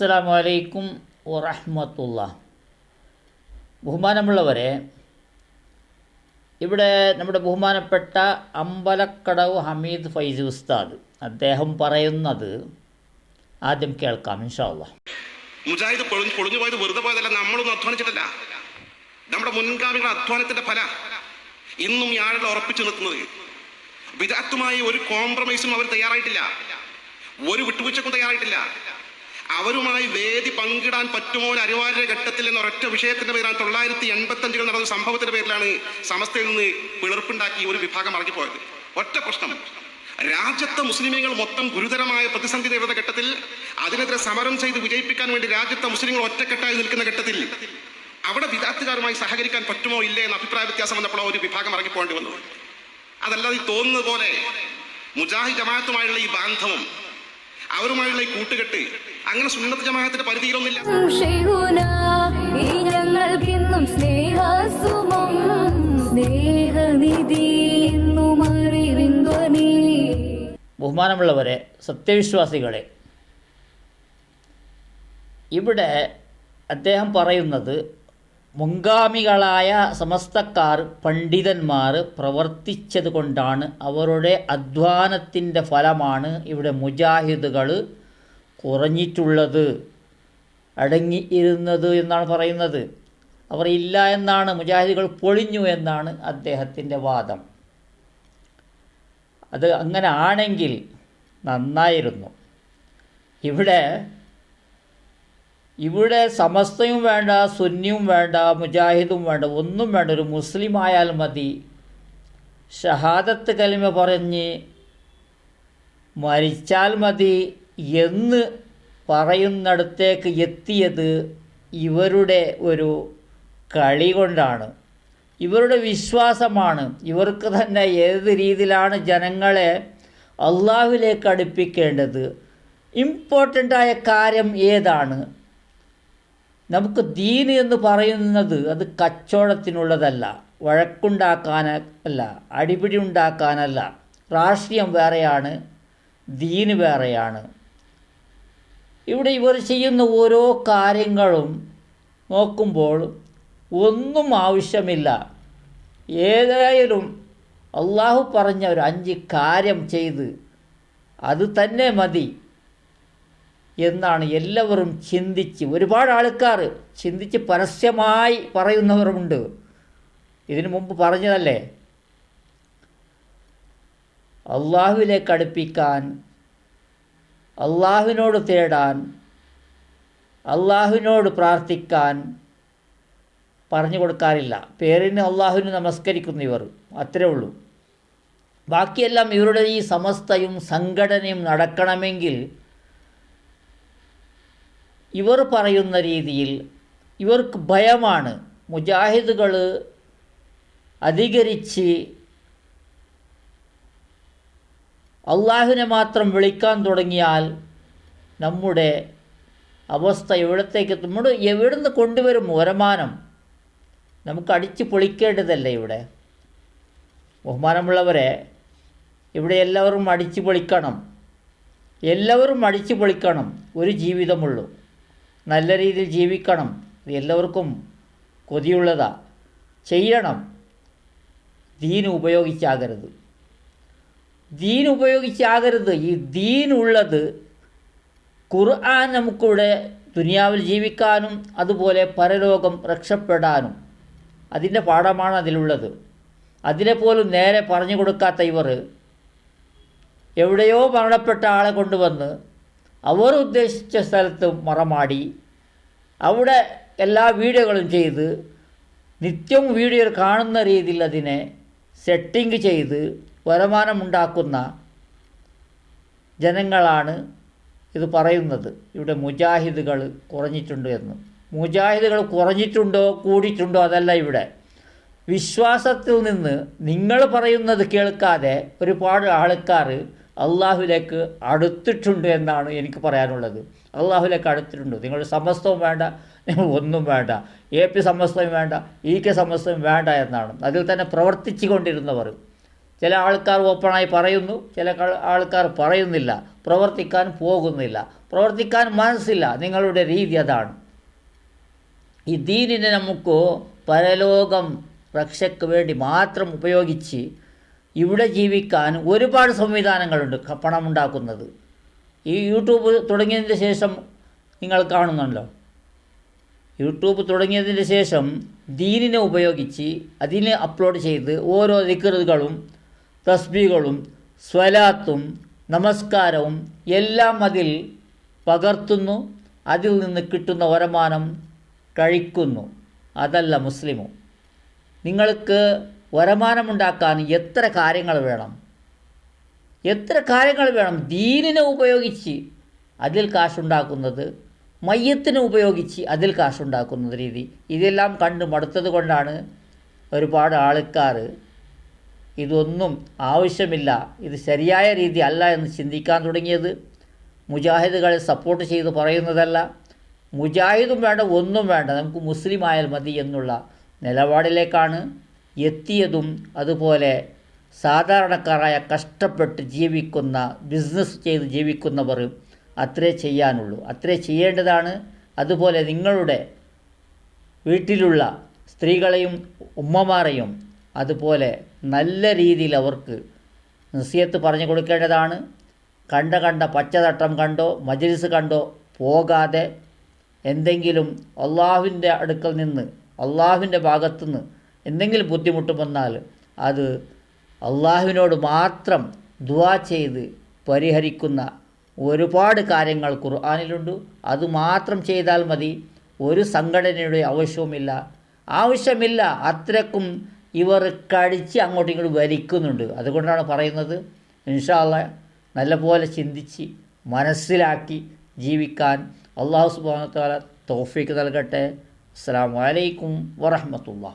അസ്സലാമു അലൈക്കും വറഹമത്തുള്ള. ബഹുമാനമുള്ളവരെ ഇവിടെ നമ്മുടെ ബഹുമാനപ്പെട്ട അമ്പലക്കടവ് ഹമീദ് ഫൈസ് ഉസ്താദ് അദ്ദേഹം പറയുന്നത് ആദ്യം കേൾക്കാം ഇൻഷാ അള്ളാഹ് മുജാഹിദ് പൊളിഞ്ഞു പോയത് വെറുതെ പോയതല്ല നമ്മളൊന്നും അധ്വാനിച്ചിട്ടില്ല. നമ്മുടെ മുൻഗാമികളുടെ അധ്വാനത്തിന്റെ ഫല. ഇന്നും ആളുകൾ ഉറപ്പിച്ചു നിൽക്കുന്നത് വിദഗ്ധമായി ഒരു കോംപ്രമൈസും അവർ തയ്യാറായിട്ടില്ല. ഒരു വിട്ടുവീഴ്ചക്കും തയ്യാറായിട്ടില്ല. അവരുമായി വേദി പങ്കിടാൻ പറ്റുമോ ഒരു അനിവാര്യ ഘട്ടത്തിൽ എന്ന ഒരൊറ്റ വിഷയത്തിന്റെ പേരാണ് തൊള്ളായിരത്തി എൺപത്തി നടന്ന സംഭവത്തിന്റെ പേരിലാണ് സമസ്തയിൽ നിന്ന് പിളർപ്പുണ്ടാക്കി ഒരു വിഭാഗം ഇറങ്ങിപ്പോയത്. ഒറ്റ പ്രശ്നം. രാജ്യത്തെ മുസ്ലിമീങ്ങൾ മൊത്തം ഗുരുതരമായ പ്രതിസന്ധി നേരിടുന്ന ഘട്ടത്തിൽ അതിനെതിരെ സമരം ചെയ്ത് വിജയിപ്പിക്കാൻ വേണ്ടി രാജ്യത്തെ മുസ്ലിങ്ങൾ ഒറ്റക്കെട്ടായി നിൽക്കുന്ന ഘട്ടത്തിൽ അവിടെ വിദ്യാർത്ഥികാരുമായി സഹകരിക്കാൻ പറ്റുമോ ഇല്ലേ എന്ന അഭിപ്രായ വ്യത്യാസം വന്നപ്പോൾ ഒരു വിഭാഗം ഇറങ്ങിപ്പോകേണ്ടി വന്നു അതല്ലാതെ ഈ തോന്നുന്നത് പോലെ മുജാഹിദ് ജമാഅത്തുമായുള്ള ഈ ബാന്ധവം അവരുമായുള്ള ഈ കൂട്ടുകെട്ട് അങ്ങനെ സുന്നത്ത് ജമാഅത്തിന്റെ പരിധിയിലൊന്നില്ല ഞങ്ങൾക്കിന്നും സ്നേഹസുമം. സ്നേഹനിധി ബഹുമാനമുള്ളവരെ സത്യവിശ്വാസികളെ ഇവിടെ അദ്ദേഹം പറയുന്നത് മുൻഗാമികളായ സമസ്തക്കാർ പണ്ഡിതന്മാർ പ്രവർത്തിച്ചത് കൊണ്ടാണ് അവരുടെ അധ്വാനത്തിന്റെ ഫലമാണ് ഇവിടെ മുജാഹിദുകൾ കുറഞ്ഞിട്ടുള്ളത് അടങ്ങി ഇരുന്നത് എന്നാണ് പറയുന്നത്. അവർ ഇല്ല എന്നാണ് മുജാഹിദികൾ പൊളിഞ്ഞു എന്നാണ് അദ്ദേഹത്തിന്റെ വാദം. അത് അങ്ങനെ ആണെങ്കിൽ നന്നായിരുന്നു. ഇവിടെ ഇവിടെ സമസ്തയും വേണ്ട സുന്നിയും വേണ്ട മുജാഹിദും വേണ്ട ഒന്നും വേണ്ട ഒരു മുസ്ലിം ആയാൽ മതി. ഷഹാദത്ത് കലിമ പറഞ്ഞ് മരിച്ചാൽ മതി. എന്ന് പറയുന്നിടത്തേക്ക് എത്തിയത് ഇവരുടെ ഒരു കളി കൊണ്ടാണ്. ഇവരുടെ വിശ്വാസമാണ്. ഇവർക്ക് തന്നെ ഏത് രീതിയിലാണ് ജനങ്ങളെ അള്ളാഹുവിലേക്ക് അടുപ്പിക്കേണ്ടത്? ഇമ്പോർട്ടന്റായ കാര്യം ഏതാണ്? നമുക്ക് ദീന് എന്ന് പറയുന്നത് അത് കച്ചവടത്തിനുള്ളതല്ല വഴക്കുണ്ടാക്കാനല്ല അടിപിടി ഉണ്ടാക്കാനല്ല രാഷ്ട്രീയം വേറെയാണ് ദീന് വേറെയാണ്. ഇവിടെ ഇവർ ചെയ്യുന്ന ഓരോ കാര്യങ്ങളും നോക്കുമ്പോൾ ഒന്നും ആവശ്യമില്ല. ഏതായാലും അള്ളാഹു പറഞ്ഞ ഒരു അഞ്ച് കാര്യം ചെയ്ത് അത് തന്നെ മതി എന്നാണ് എല്ലാവരും ചിന്തിച്ച്. ഒരുപാട് ആൾക്കാർ ചിന്തിച്ച് പരസ്യമായി പറയുന്നവരുമുണ്ട്. ഇതിനു മുമ്പ് പറഞ്ഞതല്ലേ? അള്ളാഹുവിലേക്ക് അടുപ്പിക്കാൻ അള്ളാഹുവിനോട് തേടാൻ അള്ളാഹുവിനോട് പ്രാർത്ഥിക്കാൻ പറഞ്ഞു കൊടുക്കാറില്ല. പേരിന് അള്ളാഹുവിന് നമസ്കരിക്കുന്നു ഇവർ. അത്രേ ഉള്ളൂ. ബാക്കിയെല്ലാം ഇവരുടെ ഈ സമസ്തയും സംഘടനയും നടക്കണമെങ്കിൽ ഇവർ പറയുന്ന രീതിയിൽ ഇവർക്ക് ഭയമാണ്. മുജാഹിദുകൾ അധികരിച്ച് അള്ളാഹുവിനെ മാത്രം വിളിക്കാൻ തുടങ്ങിയാൽ നമ്മുടെ അവസ്ഥ എവിടത്തേക്ക് നമ്മൾ എവിടുന്ന് കൊണ്ടുവരും വരമാനം? നമുക്ക് അടിച്ചു പൊളിക്കേണ്ടതല്ലേ ഇവിടെ? ബഹുമാനമുള്ളവരെ ഇവിടെ എല്ലാവരും അടിച്ചു പൊളിക്കണം. എല്ലാവരും അടിച്ചു പൊളിക്കണം. ഒരു ജീവിതമുള്ളൂ. നല്ല രീതിയിൽ ജീവിക്കണം. ഇത് എല്ലാവർക്കും കൊതിയുള്ളതാ. ചെയ്യണം. ദീന് ഉപയോഗിച്ചാകരുത്. ദീൻ ഉപയോഗിച്ചാകരുത്. ഈ ദീൻ ഉള്ളത് ഖുർആൻ നമുക്കിവിടെ ദുനിയാവിൽ ജീവിക്കാനും അതുപോലെ പരലോകം രക്ഷപ്പെടാനും. അതിന്റെ പാഠമാണ് അതിലുള്ളത്. അതിനെ പോലും നേരെ പറഞ്ഞു കൊടുക്കാത്ത ഇവർ എവിടെയോ മരണപ്പെട്ട ആളെ കൊണ്ടുവന്ന് അവർ ഉദ്ദേശിച്ച സ്ഥലത്ത് മറമാടി അവിടെ എല്ലാ വീഡിയോകളും ചെയ്ത് നിത്യവും വീഡിയോ കാണുന്ന രീതിയിൽ അതിനെ സെറ്റിംഗ് ചെയ്ത് വരുമാനമുണ്ടാക്കുന്ന ജനങ്ങളാണ് ഇത് പറയുന്നത്. ഇവിടെ മുജാഹിദുകൾ കുറഞ്ഞിട്ടുണ്ട് എന്ന്. മുജാഹിദുകൾ കുറഞ്ഞിട്ടുണ്ടോ കൂടിയിട്ടുണ്ടോ അതല്ല ഇവിടെ. വിശ്വാസത്തിൽ നിന്ന് നിങ്ങൾ പറയുന്നത് കേൾക്കാതെ ഒരുപാട് ആൾക്കാർ അള്ളാഹുലേക്ക് അടുത്തിട്ടുണ്ട് എന്നാണ് എനിക്ക് പറയാനുള്ളത്. അള്ളാഹുലേക്ക് അടുത്തിട്ടുണ്ട്. നിങ്ങൾ സമസ്തവും വേണ്ട നിങ്ങൾ ഒന്നും വേണ്ട. എ പി സമസ്തവും വേണ്ട ഇ കെ സമസ്തവും വേണ്ട എന്നാണ്. അതിൽ തന്നെ പ്രവർത്തിച്ചു കൊണ്ടിരുന്നവർ. ചില ആൾക്കാർ ഓപ്പണായി പറയുന്നു ചില ആൾക്കാർ പറയുന്നില്ല പ്രവർത്തിക്കാൻ പോകുന്നില്ല. പ്രവർത്തിക്കാൻ മനസ്സില്ല നിങ്ങളുടെ രീതി അതാണ്. ഈ ദീനിനെ നമുക്ക് പരലോകം രക്ഷയ്ക്ക് വേണ്ടി മാത്രം ഉപയോഗിച്ച് ഇവിടെ ജീവിക്കാൻ ഒരുപാട് സംവിധാനങ്ങളുണ്ട് പണമുണ്ടാക്കുന്നത്. ഈ യൂട്യൂബ് തുടങ്ങിയതിന് ശേഷം നിങ്ങൾ കാണുന്നുണ്ടല്ലോ. യൂട്യൂബ് തുടങ്ങിയതിന് ശേഷം ദീനിനെ ഉപയോഗിച്ച് അതിനെ അപ്ലോഡ് ചെയ്ത് ഓരോ ദിക്കറുകളും തസ്ബീകളും സ്വലാത്തും നമസ്കാരവും എല്ലാം അതിൽ പകർത്തുന്നു. അതിൽ നിന്ന് കിട്ടുന്ന വരമാനം കഴിക്കുന്നു. അതല്ല മുസ്ലിമോ. നിങ്ങൾക്ക് വരുമാനമുണ്ടാക്കാൻ എത്ര കാര്യങ്ങൾ വേണം? എത്ര കാര്യങ്ങൾ വേണം? ദീനിനെ ഉപയോഗിച്ച് അതിൽ കാശുണ്ടാക്കുന്നത് മയ്യത്തിനെ ഉപയോഗിച്ച് അതിൽ കാശുണ്ടാക്കുന്ന രീതി. ഇതെല്ലാം കണ്ട് മടുത്തത് കൊണ്ടാണ് ഒരുപാട് ആൾക്കാർ ഇതൊന്നും ആവശ്യമില്ല. ഇത് ശരിയായ രീതി അല്ല എന്ന് ചിന്തിക്കാൻ തുടങ്ങിയത്. മുജാഹിദുകളെ സപ്പോർട്ട് ചെയ്ത് പറയുന്നതല്ല. മുജാഹിദും വേണ്ട ഒന്നും വേണ്ട. നമുക്ക് മുസ്ലിം ആയാൽ മതി എന്നുള്ള നിലപാടിലേക്കാണ് എത്തിയതും അതുപോലെ സാധാരണക്കാരായ കഷ്ടപ്പെട്ട് ജീവിക്കുന്ന ബിസിനസ് ചെയ്ത് ജീവിക്കുന്നവർ അത്രേ ചെയ്യാനുള്ളൂ. അത്രേ ചെയ്യേണ്ടതാണ്. അതുപോലെ നിങ്ങളുടെ വീട്ടിലുള്ള സ്ത്രീകളെയും ഉമ്മമാരെയും അതുപോലെ നല്ല രീതിയിൽ അവർക്ക് നസിയത്ത് പറഞ്ഞു കൊടുക്കേണ്ടതാണ്. കണ്ട കണ്ട പച്ചതട്ടം കണ്ടോ മജ്ലിസ് കണ്ടോ പോകാതെ എന്തെങ്കിലും അള്ളാഹുവിന്റെ അടുക്കൽ നിന്ന് അള്ളാഹുവിന്റെ ഭാഗത്തുനിന്ന് എന്തെങ്കിലും ബുദ്ധിമുട്ട് വന്നാൽ അത് അള്ളാഹുവിനോട് മാത്രം ദുവാ ചെയ്ത് പരിഹരിക്കുന്ന ഒരുപാട് കാര്യങ്ങൾ ഖുർആാനിലുണ്ട്. അത് മാത്രം ചെയ്താൽ മതി. ഒരു സംഘടനയുടെ ആവശ്യവുമില്ല. ആവശ്യമില്ല. അത്രക്കും ഇവർ കടിച്ച് അങ്ങോട്ടും ഇങ്ങോട്ടും വലിക്കുന്നുണ്ട്. അതുകൊണ്ടാണ് പറയുന്നത് ഇൻഷാല്ല നല്ലപോലെ ചിന്തിച്ച് മനസ്സിലാക്കി ജീവിക്കാൻ അള്ളാഹു സുബാന താല തോഫിക്ക് നൽകട്ടെ. അസ്സാം വലൈക്കും വറഹമത്തുള്ള